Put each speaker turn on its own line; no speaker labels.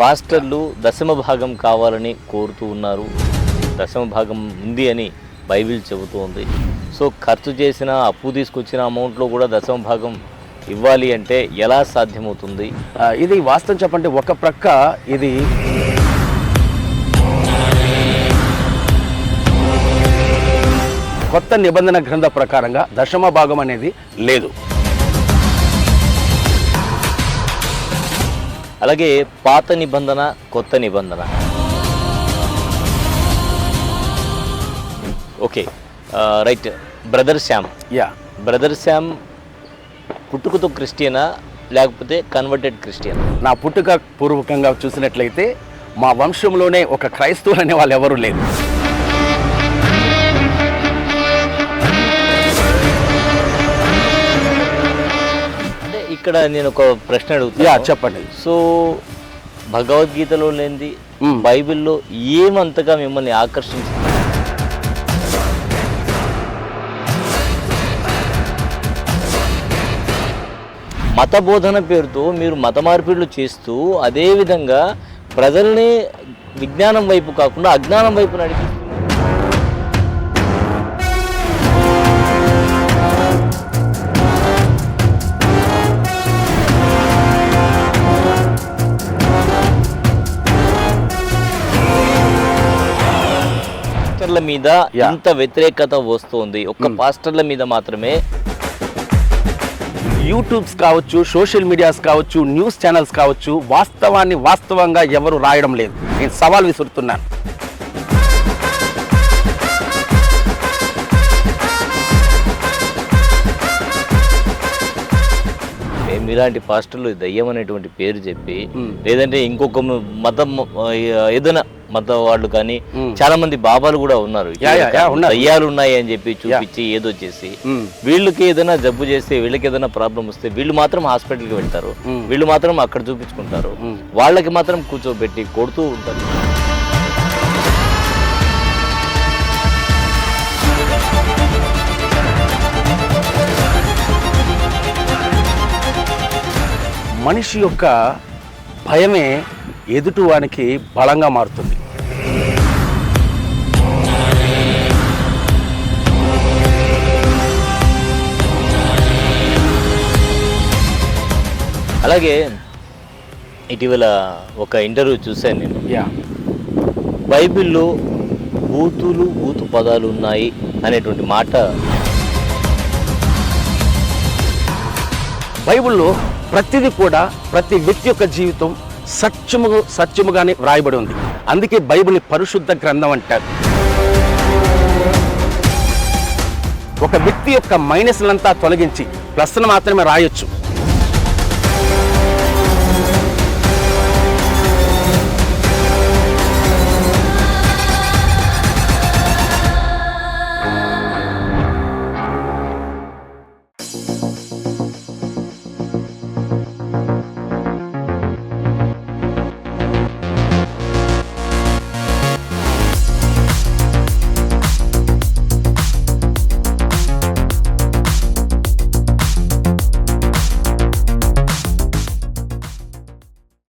పాస్టర్లు దశమ భాగం కావాలని కోరుతూ ఉన్నారు. దశమ భాగం ఉంది అని బైబిల్ చెబుతోంది. సో ఖర్చు చేసిన అప్పు తీసుకొచ్చిన అమౌంట్లో కూడా దశమ భాగం ఇవ్వాలి అంటే ఎలా సాధ్యమవుతుంది?
ఇది వాస్తవం చెప్పండి. ఒక ప్రక్క ఇది కొత్త నిబంధన గ్రంథ ప్రకారంగా దశమ భాగం అనేది లేదు.
అలాగే పాత నిబంధన కొత్త నిబంధన. Okay. Right. Brother Shyam.
Yeah.
Brother Shyam పుట్టుకతో క్రిస్టియనా? లేకపోతే కన్వర్టెడ్ క్రిస్టియన్?
నా పుట్టుక పూర్వకంగా చూసినట్లయితే మా వంశంలోనే ఒక క్రైస్తవులు అనే వాళ్ళు ఎవరు లేరు.
ఇక్కడ నేను ఒక ప్రశ్న
యా
అడుగుతాను
చెప్పండి.
సో భగవద్గీతలో లేనిది
మ్మ్.
బైబిల్లో ఏమంతగా మిమ్మల్ని ఆకర్షించింది? మత బోధన పేరుతో మీరు మత మార్పిడులు చేస్తూ అదే విధంగా ప్రజల్ని విజ్ఞానం వైపు కాకుండా అజ్ఞానం వైపు నడిపిస్తున్నారు పాస్టర్ల మీద. ఇంత వ్యతిరేకత వస్తుంది. ఒక్క పాస్టర్ల మీద మాత్రమే
యూట్యూబ్స్ కావచ్చు సోషల్ మీడియాస్ కావచ్చు న్యూస్ ఛానల్స్ కావచ్చు వాస్తవాన్ని వాస్తవంగా ఎవరు రాయడం లేదు. నేను సవాల్ విసురుతున్నాను.
మీలాంటి పాస్టర్లు దయ్యం అనేటువంటి పేరు చెప్పి. లేదంటే ఇంకొక మతం ఏదైనా మత వాళ్ళు కానీ. చాలా మంది బాబాలు కూడా ఉన్నారు. దయ్యాలు ఉన్నాయి అని చెప్పి చూపించి ఏదో చేసి. వీళ్ళకి ఏదైనా జబ్బు చేస్తే వీళ్ళకి ఏదైనా ప్రాబ్లం వస్తే వీళ్ళు మాత్రం హాస్పిటల్కి వెళ్తారు. వీళ్ళు మాత్రం అక్కడ చూపించుకుంటారు. వాళ్ళకి మాత్రం కూర్చోబెట్టి కొడుతూ ఉంటారు
మనిషి యొక్క భయమే ఎదుటివానికి బలంగా మారుతుంది.
అలాగే ఇటీవల ఒక ఇంటర్వ్యూ చూశాను నేను.
యా.
బైబిల్లో బూతులు బూతు పదాలు ఉన్నాయి అనేటువంటి మాట.
బైబిల్లో ప్రతిదీ కూడా ప్రతి వ్యక్తి యొక్క జీవితం సత్యము సత్యముగానే వ్రాయబడి ఉంది. అందుకే బైబిల్ని పరిశుద్ధ గ్రంథం అంటారు. ఒక వ్యక్తి యొక్క మైనస్లంతా తొలగించి ప్లస్ను మాత్రమే రాయొచ్చు.